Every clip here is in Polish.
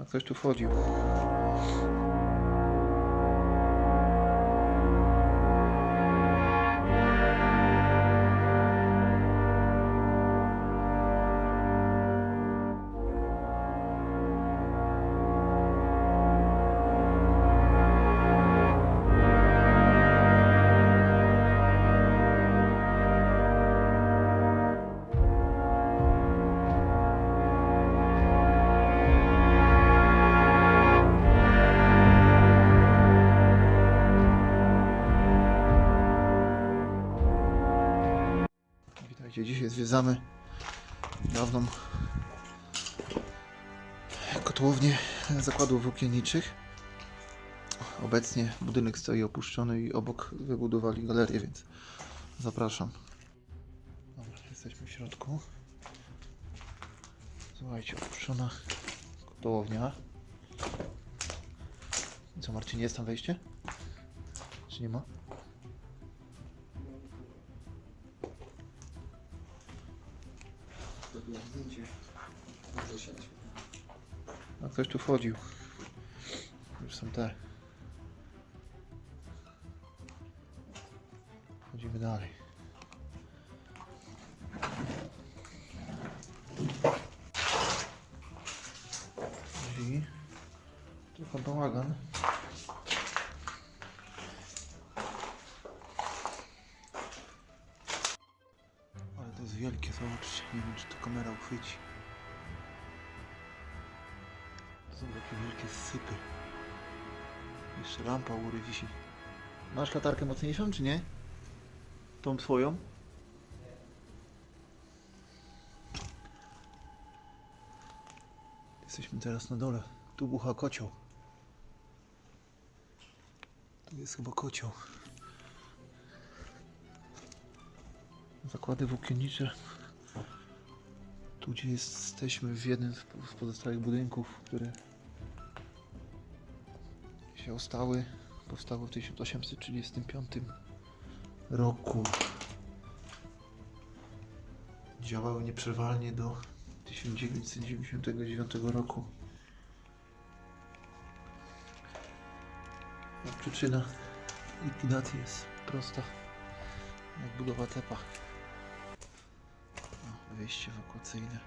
A ktoś tu wchodził. Witajcie, dzisiaj zwiedzamy dawną kotłownię zakładów włókienniczych. Obecnie budynek stoi opuszczony i obok wybudowali galerię, więc zapraszam. Dobra, jesteśmy w środku. Słuchajcie, opuszczona kotłownia. Co Marcin, jest tam wejście? Czy nie ma? Zrobiłem zdjęcie. Może siadać. A ktoś tu wchodził. Już są te. Chodzimy dalej. Drzwi. Trochę bałagan. To jest wielkie, zobaczcie. Nie wiem, czy to kamera uchwyci. To są takie wielkie sypy. Jeszcze lampa u góry wisi. Masz latarkę mocniejszą, czy nie? Tą twoją? Jesteśmy teraz na dole. Tu bucha kocioł. Tu jest chyba kocioł. Zakłady włókiennicze. Tu gdzie jesteśmy w jednym z po- z pozostałych budynków, które się ostały, powstały w 1835 roku. Działały nieprzerwalnie do 1999 roku. A przyczyna likwidacji jest prosta, jak budowa tepa. O, Wejście ewakuacyjne.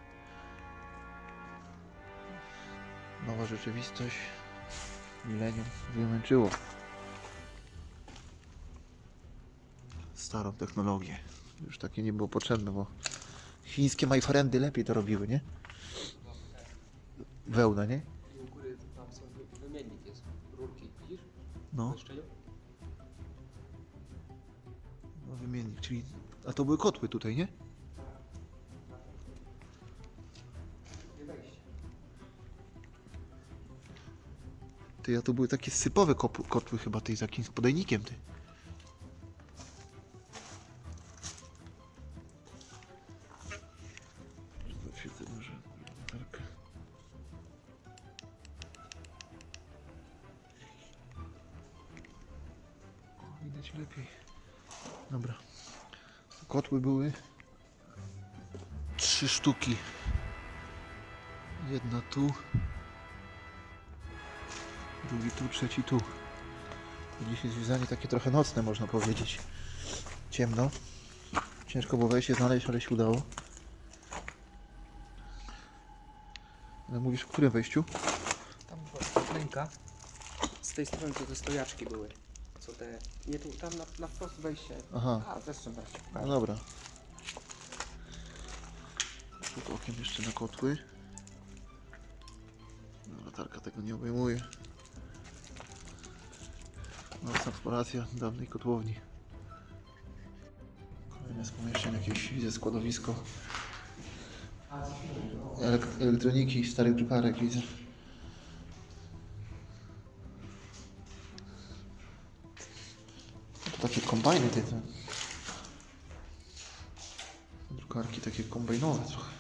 Nowa rzeczywistość. Milenium wymęczyło. Starą technologię. Już takie nie było potrzebne, bo chińskie majfrendy lepiej to robiły, nie? Wełna, nie? No, no wymiennik, czyli... A to były kotły tutaj? Nie Ty, a to były takie sypowe kotły chyba, tej z jakimś podajnikiem, ty. O, widać lepiej. Dobra. Kotły były trzy sztuki. Jedna tu, drugi tu, trzeci tu. Dzisiaj zwiedzanie takie trochę nocne, można powiedzieć. Ciemno. Ciężko było wejście znaleźć, ale się udało. Ale mówisz w którym wejściu? Tam była klęka. Z tej strony to te stojaczki były. Co te... Nie tu, tam na, na wprost wejście. Aha. A, zresztą wejście. No dobra. Rzut okiem jeszcze na kotły. Latarka tego nie obejmuje. Nocna eksploracja dawnej kotłowni. Kolejne z pomieszczeń, jakieś widzę składowisko elek- elektroniki, starych drukarek widzę. To takie kombajny te, te. Drukarki takie kombajnowe trochę.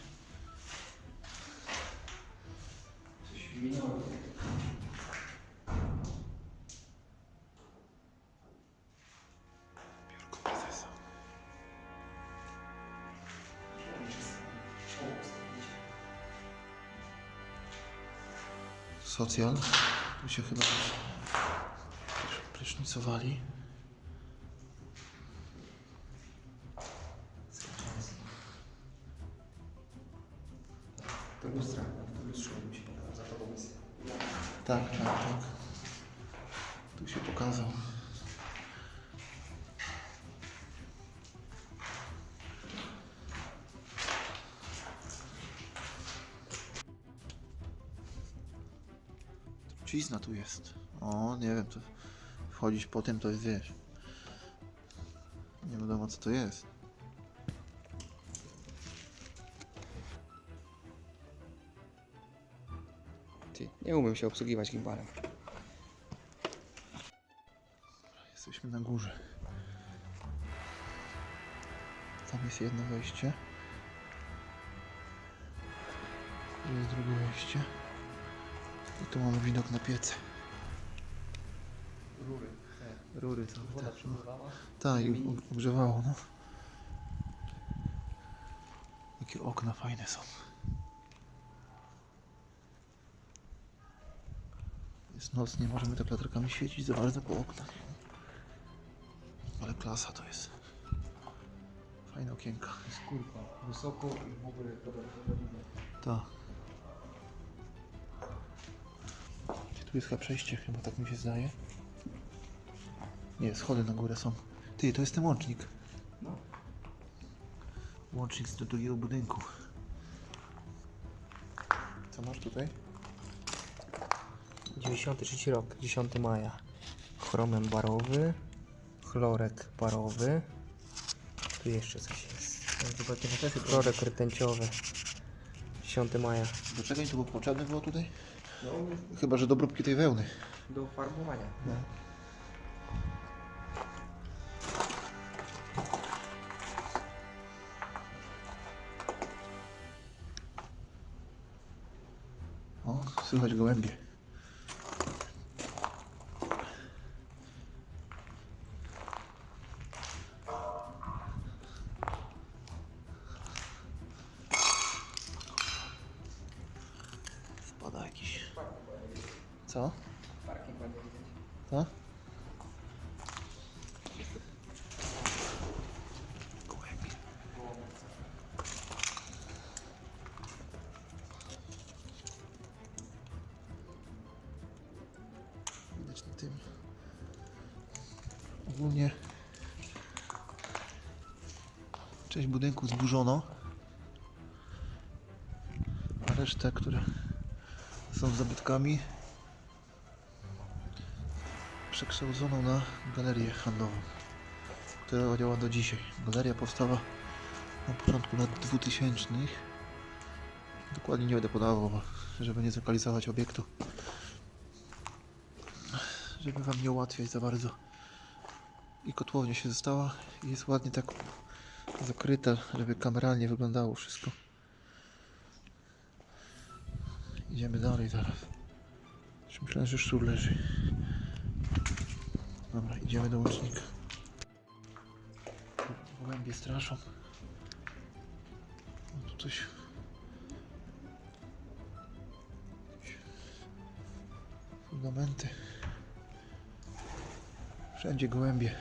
Socjal. Tu się chyba prysznicowali. Trucizna tu jest. O, nie wiem, to wchodzić po tym to jest, wiesz. Nie wiadomo co to jest. Ty, nie umiem się obsługiwać gimbalem. Jesteśmy na górze. Tam jest jedno wejście. Tu jest drugie wejście. I tu mamy widok na piece. Rury. Rury całe. Woda Tak, no. tak i ogrzewało, no. Jakie okna fajne są. Jest noc, nie możemy tak latarkami świecić za bardzo po oknach. Ale klasa to jest. Fajne okienka. Skórka. Wysoko i w ogóle dobra. Tak. Tu jest chyba przejście, chyba tak mi się zdaje. Nie, schody na górę są. Ty, to jest ten łącznik. No. Łącznik do drugiego budynku. Co masz tutaj? 93 rok, 10 maja. Chromem barowy, chlorek barowy. Tu jeszcze coś jest. Też Chlorek rtęciowy. 10 maja. Do czego im to było potrzebne było tutaj? No, Chyba, że do obróbki tej wełny. do farbowania. No. O, słychać gołębie. Tym. Ogólnie część budynku zburzono, a resztę, które są zabytkami, przekształcono na galerię handlową, która działa do dzisiaj. Galeria powstała na początku lat 2000. Dokładnie nie będę podawał, żeby nie zlokalizować obiektu. Żeby wam nie ułatwiać za bardzo. I kotłownia się została i jest ładnie tak zakryta, żeby kameralnie wyglądało wszystko. Idziemy dalej zaraz. Już Myślałem, że szczur leży. Dobra, idziemy do łącznika. Gołębie straszą. O, tu coś... Fundamenty. Wszędzie gołębie.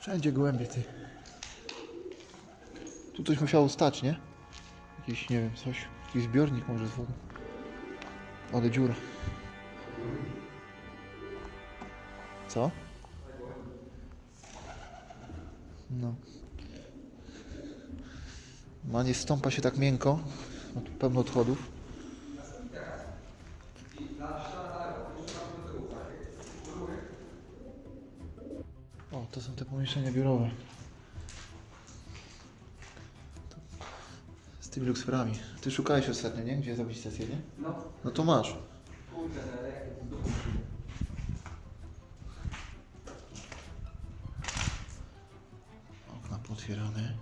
Wszędzie gołębie, ty. Tu coś musiało stać, nie? Jakiś, nie wiem, coś. Jakiś zbiornik może z wodą. Ale dziura. Co? No. Ma nie stąpa się tak miękko. Ma tu pełno odchodów. O, to są te pomieszczenia biurowe. Z tymi luksferami. Ty szukałeś ostatnio, nie? Gdzie zrobić sesję, nie? No, No to masz. otwierane.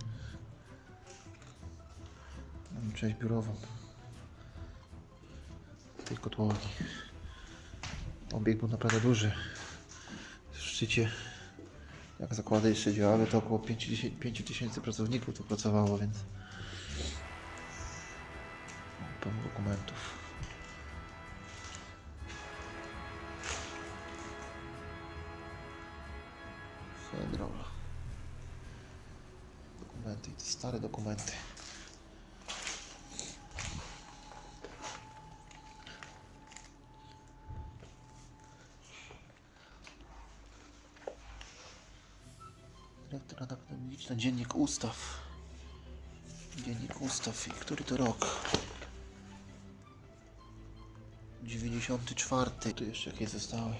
Mamy część biurową tylko kotłowni. Obieg był naprawdę duży. W szczycie, jak zakłady jeszcze działały, to około 5000 pracowników tu pracowało, więc pełno dokumentów. Dokumenty i te stare dokumenty. Dyrektor Rada Pedagogiczna, Dziennik Ustaw. Dziennik Ustaw. I który to rok? 94. Tu jeszcze jakieś zostały.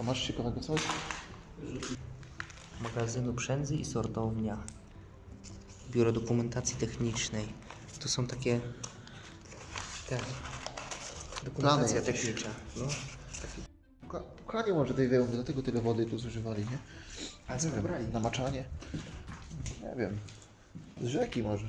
Co masz ciekawego coś? magazynu Przędzy i sortownia. Biuro Dokumentacji Technicznej. To są takie te dokumentacja jakieś. techniczna. No. Puka- Pukanie może tej wełny, dlatego tyle wody tu zużywali, nie? A co wiem, brali? namaczanie? Nie wiem. Z rzeki może.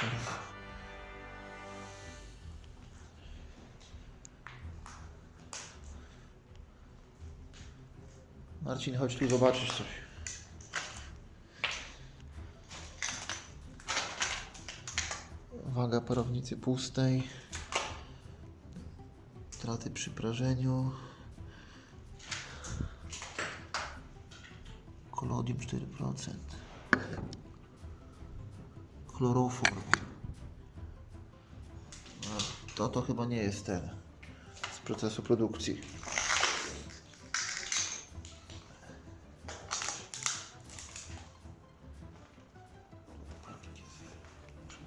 Marcin, chodź tu zobaczysz coś. Waga parownicy pustej. Straty przy prażeniu. Kolodium 4%. Chloroform. To to chyba nie jest ten z procesu produkcji.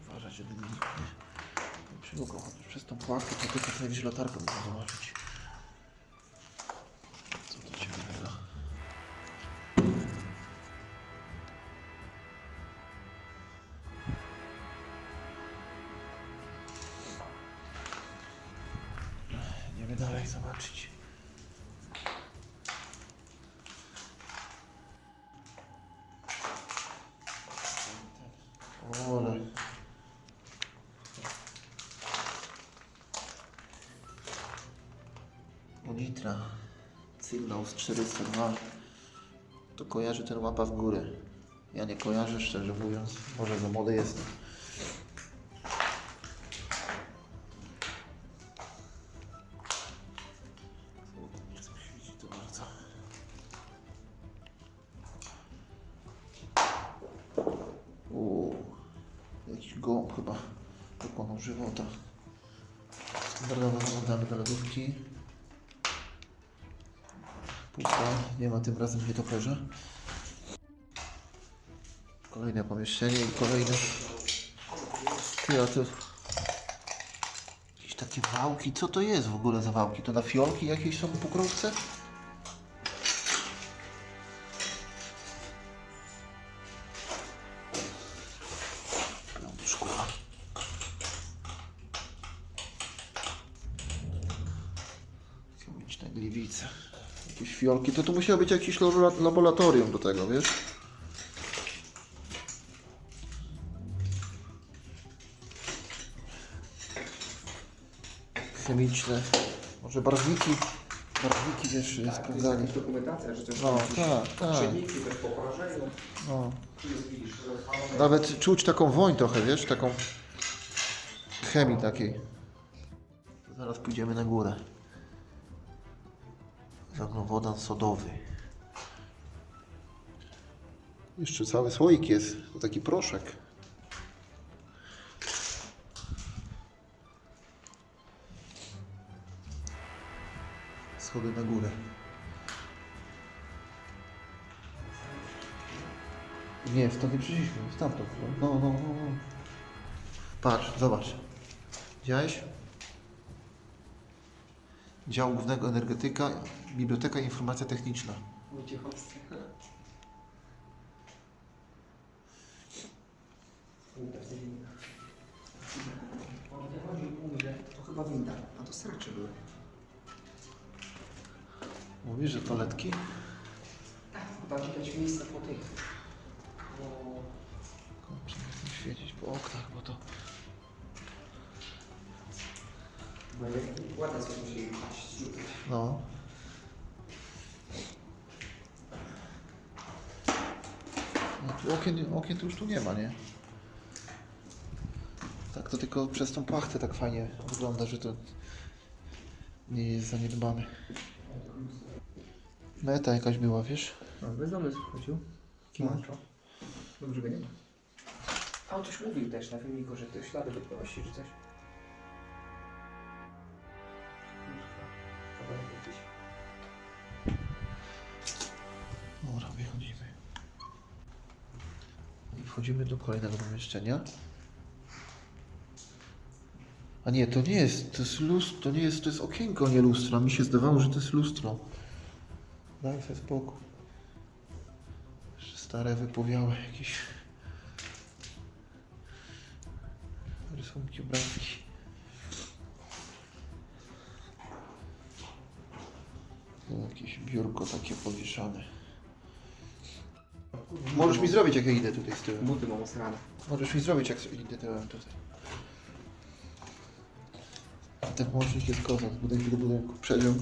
Uważać, żeby nie. Chociaż przez tą płachę to tylko sobie można zobaczyć. Litra. Cygnus 402. To kojarzy ten łapa w górę. Ja nie kojarzę, szczerze mówiąc. Może za młody jestem. Uuu, jakiś gołąb chyba dokonał żywota. Standardowo wyglądamy do lodówki. Pusta, nie ma tym razem nietoperza. Kolejne pomieszczenie i kolejne... Ty, a to... Jakieś takie wałki, co to jest w ogóle za wałki? To na fiolki jakieś są. Chemiczne gliwice. Jakieś fiolki. To tu musiało być jakieś labora- laboratorium do tego, wiesz? Chemiczne. Może barwniki. Barwniki wiesz, sprawdzali. dokumentacja, że też No, tak, tak. czynniki też po porażeniu. No. Jest. Nawet czuć taką woń trochę, wiesz, taką chemii takiej. Zaraz pójdziemy na górę. Żaglowodan sodowy. Jeszcze cały słoik jest, to taki proszek. Schody na górę. Nie, nie przyszliśmy, stamtąd. No, no, no, no. Patrz, zobacz. Widziałeś? Dział Głównego Energetyka, Biblioteka i Informacja Techniczna. Wojciechowski. chyba winda, a to sracze były. Mówisz, że toaletki? Tak, tam widać miejsce po tych. Bo... Nie chcę świecić po oknach, bo to... Jak ładne coś musieli paść, rzucać. No. No tu okien, okien tu już tu nie ma, nie? Tak to tylko przez tą płachtę tak fajnie wygląda, że to nie jest zaniedbane. Meta jakaś była, wiesz? No, bez zamysłu chodził. Kimaczo. Dobrze go nie ma. A on coś mówił też na filmiku, że te ślady wyprosi czy coś. Wchodzimy do kolejnego pomieszczenia. A nie, to nie jest, to jest lustro, to nie jest, to jest okienko, nie lustro. Mi się zdawało, że to jest lustro. Daj sobie spokój. Stare, wypowiałe jakieś rysunki, obrazki. Jakieś biurko takie powieszane. Możesz mi zrobić, jak ja idę tutaj z tyłu. Buty mam osrane. Możesz mi zrobić, jak idę tyłem tutaj. Ten łącznik jest kozak z budynku do budynku. Przedziąg.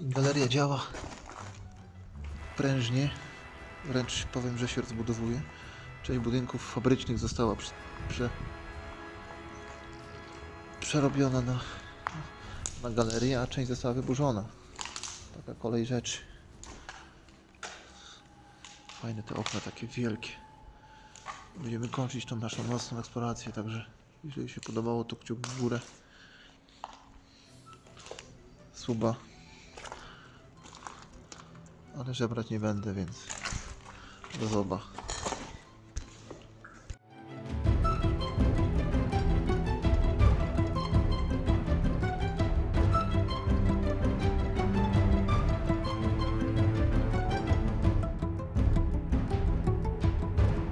Galeria działa prężnie. Wręcz powiem, że się rozbudowuje. Część budynków fabrycznych została prze, przerobiona na, na galerię, a część została wyburzona. Taka kolej rzeczy. Fajne te okna, takie wielkie. Będziemy kończyć tą naszą nocną eksplorację, także jeżeli się podobało, to kciuk w górę. Suba. Ale żebrać nie będę, więc do zoba.